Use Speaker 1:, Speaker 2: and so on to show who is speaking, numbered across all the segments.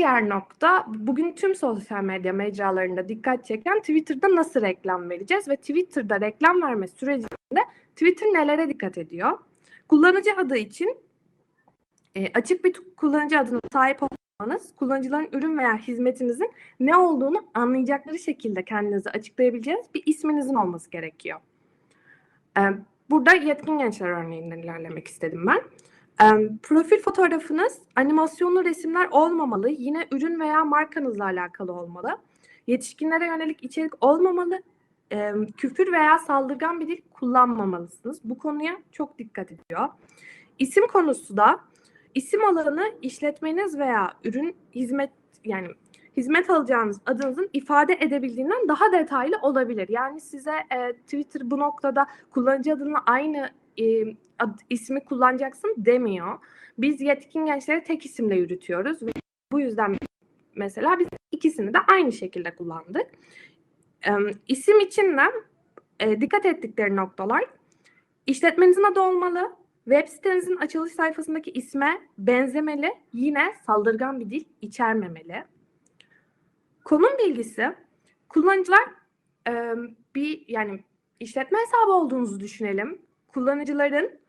Speaker 1: diğer nokta bugün tüm sosyal medya mecralarında dikkat çeken Twitter'da nasıl reklam vereceğiz ve Twitter'da reklam verme sürecinde Twitter nelere dikkat ediyor? Kullanıcı adı için e, açık bir kullanıcı adına sahip olmanız, kullanıcıların ürün veya hizmetinizin ne olduğunu anlayacakları şekilde kendinizi açıklayabileceğiniz bir isminizin olması gerekiyor. E, burada yetkin gençler örneğinden ilerlemek istedim ben. Profil fotoğrafınız animasyonlu resimler olmamalı. Yine ürün veya markanızla alakalı olmalı. Yetişkinlere yönelik içerik olmamalı. Küfür veya saldırgan bir dil kullanmamalısınız. Bu konuya çok dikkat ediyor. İsim konusu da isim alanı işletmeniz veya ürün hizmet yani hizmet alacağınız adınızın ifade edebildiğinden daha detaylı olabilir. Yani size e, Twitter bu noktada kullanıcı adını aynı e, ad, ismi kullanacaksın demiyor. Biz yetkin gençleri tek isimle yürütüyoruz ve bu yüzden mesela biz ikisini de aynı şekilde kullandık. E, isim için de e, dikkat ettikleri noktalar işletmenizin adı olmalı, web sitenizin açılış sayfasındaki isme benzemeli, yine saldırgan bir dil içermemeli. Konum bilgisi kullanıcılar e, bir yani işletme hesabı olduğunuzu düşünelim. Kullanıcıların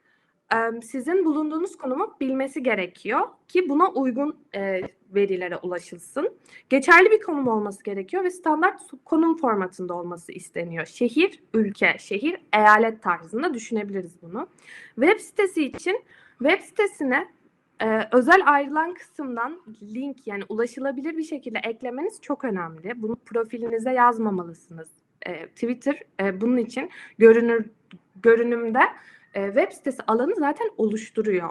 Speaker 1: sizin bulunduğunuz konumu bilmesi gerekiyor ki buna uygun e, verilere ulaşılsın. Geçerli bir konum olması gerekiyor ve standart konum formatında olması isteniyor. Şehir, ülke, şehir, eyalet tarzında düşünebiliriz bunu. Web sitesi için web sitesine ee, özel ayrılan kısımdan link yani ulaşılabilir bir şekilde eklemeniz çok önemli. Bunu profilinize yazmamalısınız. Ee, Twitter e, bunun için görünür görünümde web sitesi alanı zaten oluşturuyor.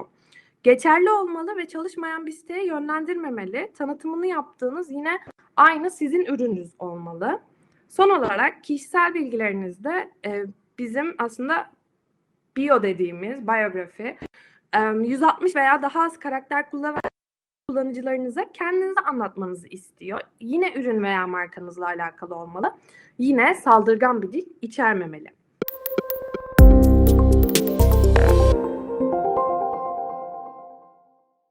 Speaker 1: Geçerli olmalı ve çalışmayan bir siteye yönlendirmemeli. Tanıtımını yaptığınız yine aynı sizin ürününüz olmalı. Son olarak kişisel bilgilerinizde e, bizim aslında bio dediğimiz biyografi 160 veya daha az karakter kullanan kullanıcılarınıza kendinizi anlatmanızı istiyor. Yine ürün veya markanızla alakalı olmalı. Yine saldırgan bir dil içermemeli.